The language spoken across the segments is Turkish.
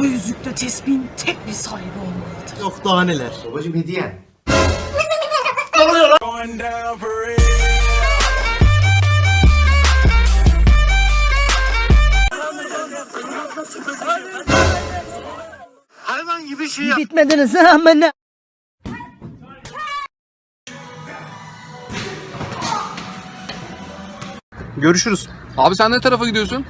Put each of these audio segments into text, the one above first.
Bu yüzükte tesbihin tek bir sahibi olmalıdır. Yok daha neler. Babacım hediyen. Hayvan gibi şey yap. Bitmediniz amına. Görüşürüz. Abi sen ne tarafa gidiyorsun?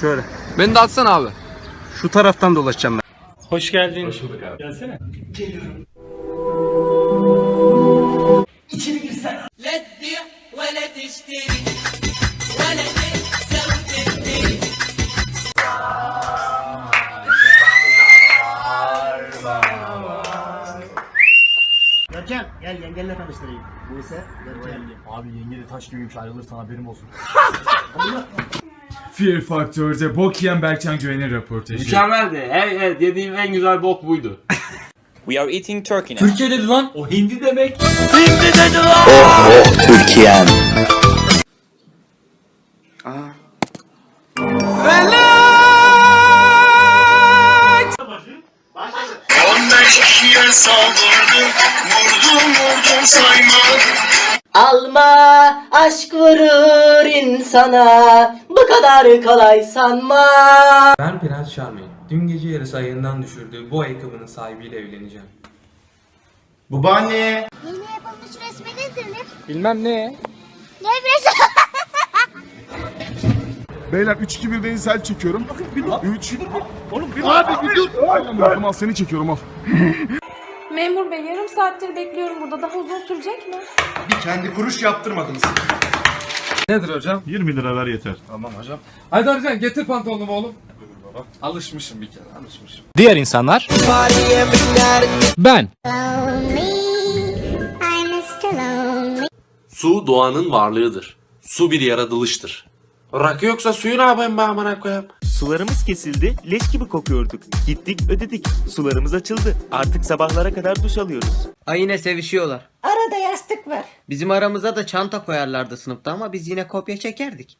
Şöyle. Beni de atsana abi. Şu taraftan dolaşacağım ben. Hoş geldin. Hoş bulduk abi. Gelsene. Görkem gel yengenle tanıştırayım. Buse Görkem. Abi yenge de taş gibiymiş ayrılırsan haberim olsun. Fear Factor'da bok yiyen Berkcan Güven'in röportajı. Mükemmeldi. Evet, evet yediğim en güzel bok buydu. We are eating turkey now. Türkiye dedi lan. O hindi demek. Alma aşk vurur insana bu kadar kolay sanma. Ben Prens Charming. Dün gece yarısı ayından düşürdüğü bu ayakkabının sahibiyle evleneceğim. Babaanne. Yeni yapılmış resmi nedir? Bilmem ne. Devre Beyler 3-2-1'den sel çekiyorum. 3 Oğlum bir Abi bir dur. Tamam al seni çekiyorum al. Memur bey yarım saattir bekliyorum burada. Daha uzun sürecek mi? Bir kendi kuruş yaptırmadınız. Nedir hocam? 20 lira ver yeter. Tamam hocam. Haydi hocam getir pantolonumu oğlum. Alışmışım bir kere alışmışım. Diğer insanlar. Ben. Su doğanın varlığıdır. Su bir yaratılıştır. Rakı yoksa suyu ne yapayım ben amına koyayım? Sularımız kesildi, leş gibi kokuyorduk. Gittik ödedik, sularımız açıldı. Artık sabahlara kadar duş alıyoruz. Ay yine sevişiyorlar. Arada yastık var. Bizim aramıza da çanta koyarlardı sınıfta ama biz yine kopya çekerdik.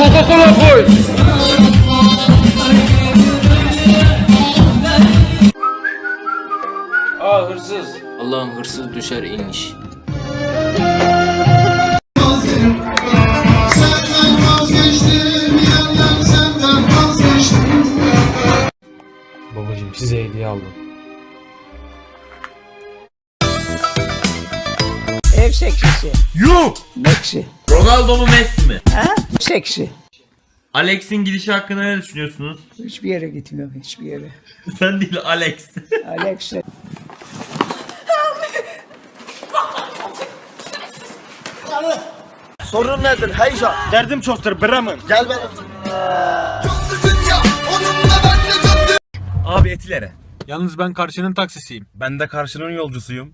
Coca-Cola koy. Aa hırsız. Allah'ım hırsız düşer iniş. Babacım size hediye aldım. Ev seksisi. Yuh! Meksi. Ronaldo mu Messi mi? Seksi. Alex'in gidişi hakkında ne düşünüyorsunuz? Hiçbir yere gitmiyor hiçbir yere. Sen değil Alex. Alex Sorun nedir Heyza? Derdim çoktur Bremen. Gel ben. Abi etilere. Yalnız ben karşının taksisiyim. Ben de karşının yolcusuyum.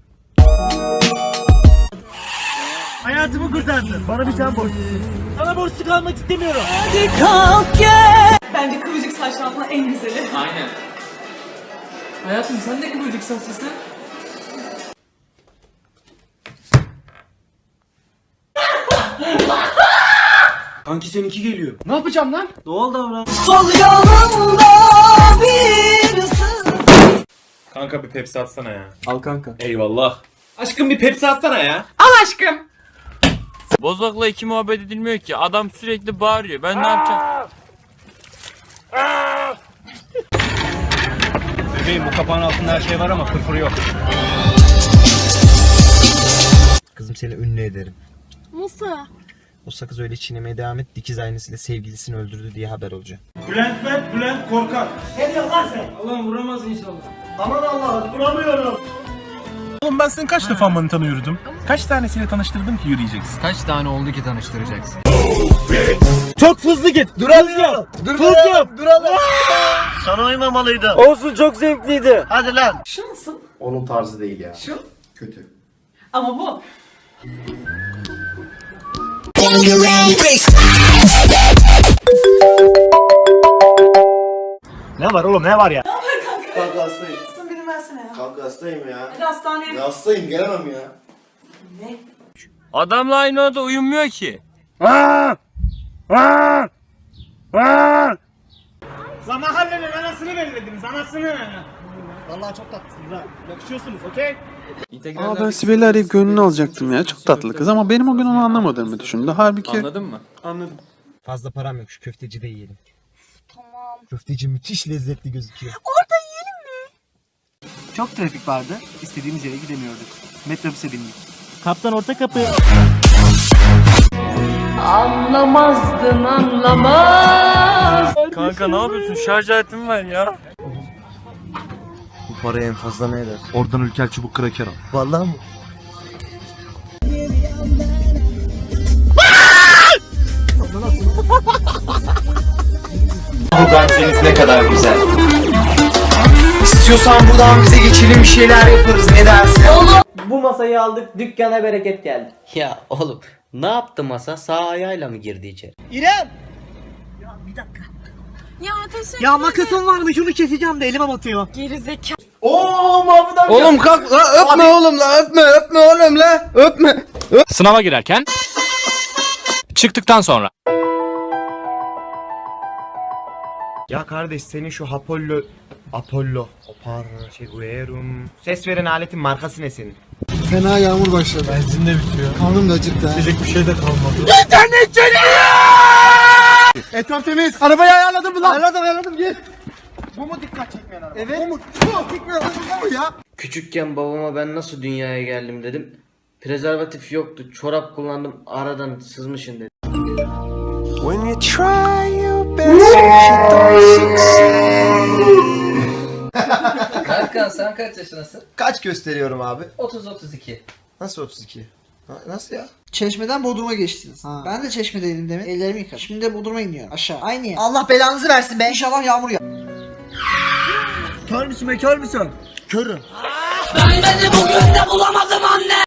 Hayatımı kurtardın. Bana bir sen borçlusun. Sana borçlu kalmak istemiyorum. Bence kıvırcık falan en güzeli. Aynen. Hayatım sen de kıvırcık saçlısın. Kanki seninki geliyor. Ne yapacağım lan? Doğal davran. Kanka bir Pepsi atsana ya. Al kanka. Eyvallah. Aşkım bir Pepsi atsana ya. Bozok'la iki muhabbet edilmiyor ki. Adam sürekli bağırıyor. Ben ne yapacağım? Bebeğim bu kapağın altında her şey var ama fırfırı yok. Kızım seni ünlü ederim. Nasıl? O sakız öyle çiğnemeye devam et. Dikiz aynısıyla sevgilisini öldürdü diye haber olacak. Bülent ben, Bülent korkak. Ne diyorsun lan sen? Allah'ım vuramaz inşallah. Aman Allah'ım vuramıyorum. Oğlum ben senin kaç defa manitanı yürüdüm? Kaç tanesiyle tanıştırdım ki yürüyeceksin? Kaç tane oldu ki tanıştıracaksın? Çok hızlı git. Duramıyorum. Duralım. Duralım. Sana uymamalıydı. Olsun çok zevkliydi. Hadi lan. Şu nasıl? Onun tarzı değil ya. Şu? Kötü. Ama bu. Ne var oğlum ne var ya? Kanka hastayım. Benim versene ya. Kanka hastayım ya. Hadi hastaneye. Ya hastayım gelemem ya. Adamla aynı odada uyumuyor ki. La mahallenin anasını belirlediniz anasını. Vallahi çok tatlısınız ha. Yakışıyorsunuz okey? Aa ben Sibel'i arayıp gönlünü alacaktım ya. Çok tatlı kız ama benim o gün onu anlamadığımı düşündü. Halbuki... Anladın mı? Anladım. Fazla param yok şu köftecide yiyelim. Tamam. Köfteci müthiş lezzetli gözüküyor. Çok trafik vardı. İstediğimiz yere gidemiyorduk. Metrobüse bindik. Kaptan orta kapı. Anlamazdın anlamaz. Kanka ne yapıyorsun? Şarj aletim var ya. Bu parayı en fazla ne eder? Oradan ülker çubuk kraker al. Vallahi mı? Bu Ganseniz ne kadar güzel. İstiyorsan buradan bize geçelim bir şeyler yaparız ne dersin? Bu masayı aldık dükkana bereket geldi. Ya oğlum ne yaptı masa sağ ayağıyla mı girdi içeri? İrem! Ya teşekkür Ya makasın var mı? Şunu keseceğim de elime batıyor. Gerizekalı. Oo amca. Oğlum kalk la öpme oğlum la öpme öpme oğlum la öpme. Sınava girerken çıktıktan sonra Ya kardeş senin şu Apollo... Apollo. Opar, şey Guerum. Ses veren aletin markası ne senin? Fena yağmur başladı. Benzin de bitiyor. Karnım da acıktı. Yiyecek bir şey de kalmadı. Etraf temiz. Arabayı ayarladın mı lan? Ayarladım ayarladım git. Bu mu dikkat çekmeyen araba? Evet. Bu mu? Bu çekmeyen araba bu mu ya? Küçükken babama ben nasıl dünyaya geldim dedim. Prezervatif yoktu. Çorap kullandım. Aradan sızmışın dedi. Erkan sen kaç yaşındasın? Kaç gösteriyorum abi? 30-32. Nasıl 32? Ha, nasıl ya? Çeşmeden Bodrum'a geçtiniz. Ben de Çeşme'deydim demin. Ellerimi yıkadım. Şimdi de Bodrum'a iniyorum. Aşağı. Aynı yer. Allah belanızı versin be. İnşallah yağmur yağ. Kör müsün be kör müsün? Körüm.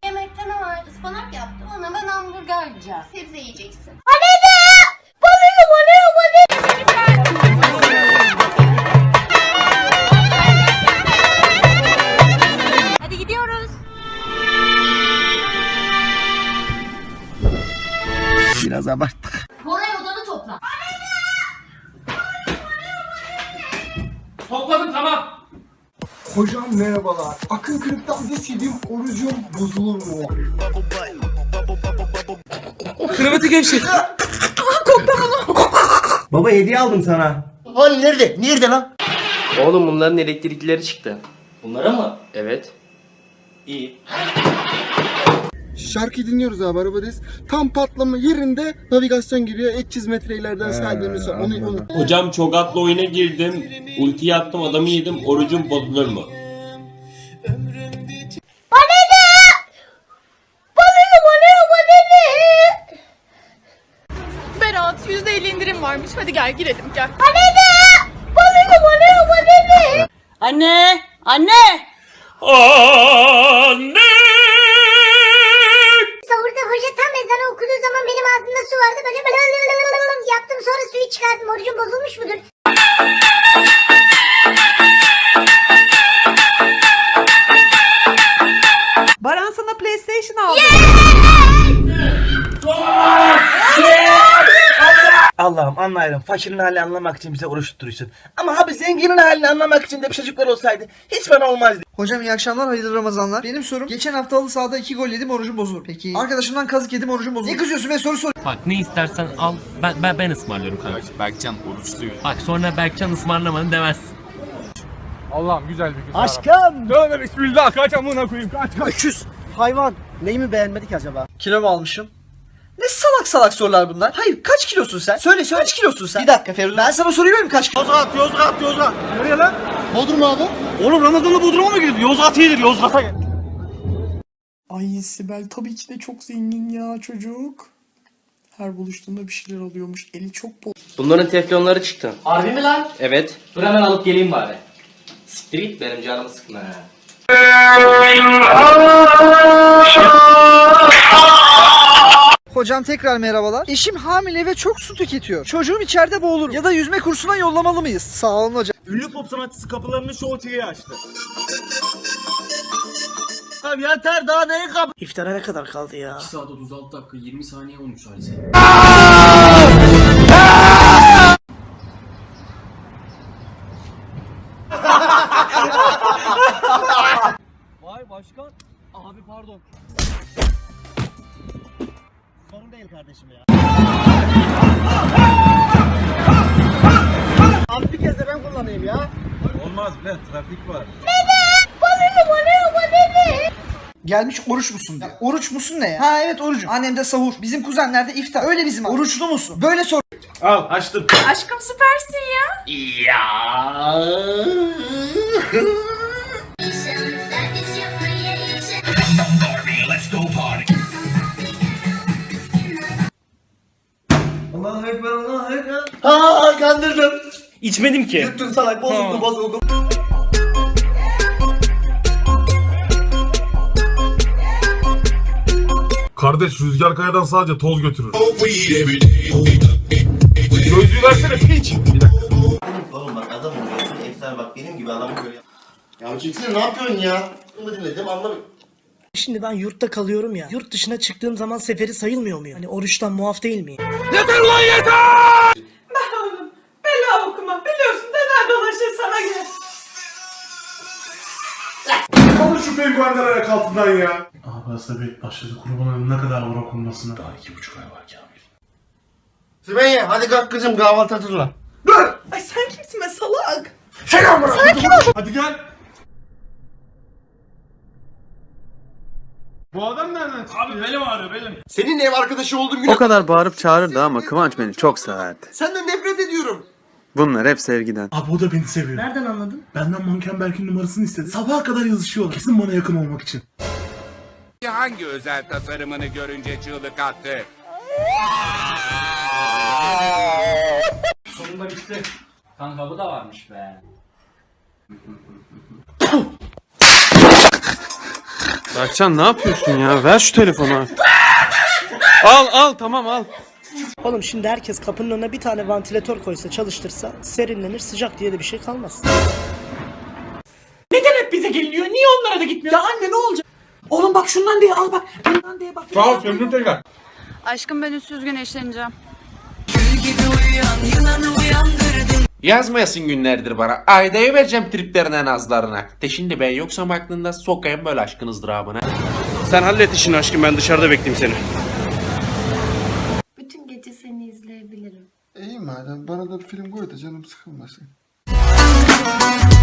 Yemekte ne var? Ispanak yaptım ama ben hamburger yiyeceğim. Sebze yiyeceksin. Biraz abarttık. Koray odanı topla. Topladım tamam. Hocam merhabalar. Akın kırıktan deseydin orucum bozulur mu? Kırmızı gevşek. Baba hediye aldım sana. Hani nerede? Nerede lan? Oğlum bunların elektrikleri çıktı. Bunlara mı? Evet. İyi. Şarkı dinliyoruz abi arabadayız. Tam patlama yerinde navigasyon giriyor. 300 metre ileriden dönüyorsun. Onu, onu. Hocam çok atlı oyuna girdim. Ulti attım adamı yedim. Orucum bozulur mu? Berat %50 indirim varmış. Hadi gel girelim gel. Anne! Anne! Anne! Sahurda hoca tam ezanı okuduğu zaman benim ağzımda su vardı. Böyle böyle yaptım sonra suyu çıkardım. Orucum bozulmuş mudur? Baran sana PlayStation aldı. Allah'ım anlayırım. Fakirin halini anlamak için bize oruç tutturuyorsun. Ama abi zenginin halini anlamak için de bir çocuklar olsaydı hiç fena olmazdı. Hocam iyi akşamlar, hayırlı Ramazanlar. Benim sorum, geçen hafta halı sahada 2 gol yedim, orucum bozulur. Peki. Arkadaşımdan kazık yedim, orucum bozulur. Ne kızıyorsun be soru sor. Bak ne istersen al. Ben ben, ben ısmarlıyorum kanka. Berkcan oruçluyum. Bak sonra Berkcan ısmarlamadı demezsin. Allah'ım güzel bir gün. Aşkım. Tövbe bismillah kaç amına koyayım kaç kaç. Öküz. Hayvan. Neyimi beğenmedik acaba? Kilo mu almışım? Ne salak salak sorular bunlar. Hayır kaç kilosun sen? Söyle söyle kaç kilosun sen? Bir dakika Feridun. Ben sana soruyorum mu kaç kilo? Yozgat, Yozgat, Yozgat. Nereye lan? Bodrum abi. Oğlum Ramazan'da Bodrum'a mı girdin? Yozgat iyidir, Yozgat'a gel. Ay Sibel tabii ki de çok zengin ya çocuk. Her buluştuğunda bir şeyler alıyormuş. Eli çok bol. Bunların teflonları çıktı. Harbi mi lan? Evet. Dur hemen alıp geleyim bari. Siktir git benim canımı sıkma Hocam tekrar merhabalar. Eşim hamile ve çok su tüketiyor. Çocuğum içeride boğulur. Ya da yüzme kursuna yollamalı mıyız? Sağ olun hocam. Ünlü pop sanatçısı kapılarını Show TV'ye açtı. Abi yeter daha neye kapı? İftara ne kadar kaldı ya? 2 saat 36 dakika 20 saniye olmuş hadise. Vay başkan. Abi pardon. Sorun değil kardeşim ya. Abi bir kez de ben kullanayım ya. Olmaz be trafik var. Gelmiş oruç musun diyor. Oruç musun ne ya? Ha evet orucum. Annem de sahur. Bizim kuzenlerde iftar. Öyle bizim. Oruçlu musun? Böyle sor. Al açtım. Aşkım süpersin ya. Ha kandırdım. İçmedim ki. Yuttun salak bozuldu bozuldu. Kardeş rüzgar kayadan sadece toz götürür. Gözlüğü versene piç. Oğlum bak adam oluyorsun efsane bak benim gibi adamı böyle Ya çeksene ne yapıyorsun ya? Bunu dinledim anlamıyorum. Şimdi ben yurtta kalıyorum ya. Yurt dışına çıktığım zaman seferi sayılmıyor muyum? Hani oruçtan muaf değil miyim? Bela okuma. Biliyorsun neler dolaşır sana gel. Alın şu penguenler ayak altından ya. Abi asabiyet başladı kurbanın ne kadar var okunmasına. Daha iki buçuk ay var Kamil. Sümeyye hadi kalk kızım kahvaltı hazırla. Ay sen kimsin be salak? Hadi gel. Bu adam nereden çıktı? Abi belim ağrıyor belim. Senin ev arkadaşı olduğum gün O kadar bağırıp çağırırdı ama Kıvanç beni çok severdi. senden nefret ediyorum. Bunlar hep sevgiden. Abi o da beni seviyor. Nereden anladın? Benden Manken Berk'in numarasını istedi. Sabaha kadar yazışıyorlar. Kesin bana yakın olmak için. Hangi özel tasarımını görünce çığlık attı? Sonunda bitti. Kanka bu da varmış be. Berkcan ne yapıyorsun ya? Ver şu telefonu. al al tamam al. Oğlum şimdi herkes kapının önüne bir tane vantilatör koysa çalıştırsa serinlenir sıcak diye de bir şey kalmaz. Neden hep bize geliniyor? Niye onlara da gitmiyor? Ya anne ne olacak? Oğlum bak şundan diye al bak. Bundan diye bak. Sağ ol memnun tekrar. Aşkım ben üstsüz güneşleneceğim. Yazmayasın günlerdir bana. Ayda'ya vereceğim triplerine nazlarına. De şimdi ben yoksam aklında sokayım böyle aşkın ızdırabına. Sen hallet işini aşkım ben dışarıda bekleyeyim seni. Bütün gece seni izleyebilirim. İyi madem bana da bir film koy da canım sıkılmasın.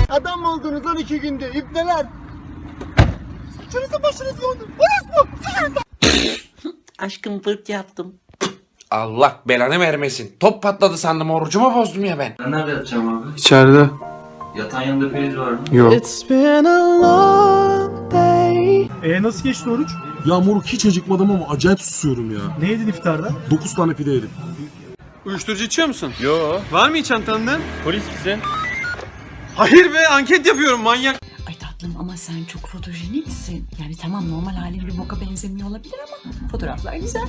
Adam oldunuz 12 günde ipneler. Saçınızı başınızı yoldu. Aşkım fırt yaptım. Allah belanı vermesin. Top patladı sandım orucumu bozdum ya ben. Ben nerede yatacağım abi? İçeride. Yatağın yanında priz var mı? Yok. E nasıl geçti oruç? Ya moruk hiç acıkmadım ama acayip susuyorum ya. Ne yedin iftarda? 9 tane pide yedim. Uyuşturucu içiyor musun? Yok. Var mı hiç çantanda? Polis misin? Hayır be anket yapıyorum manyak. Ay tatlım ama sen çok fotojeniksin. Yani tamam normal halin bir boka benzemiyor olabilir ama fotoğraflar güzel.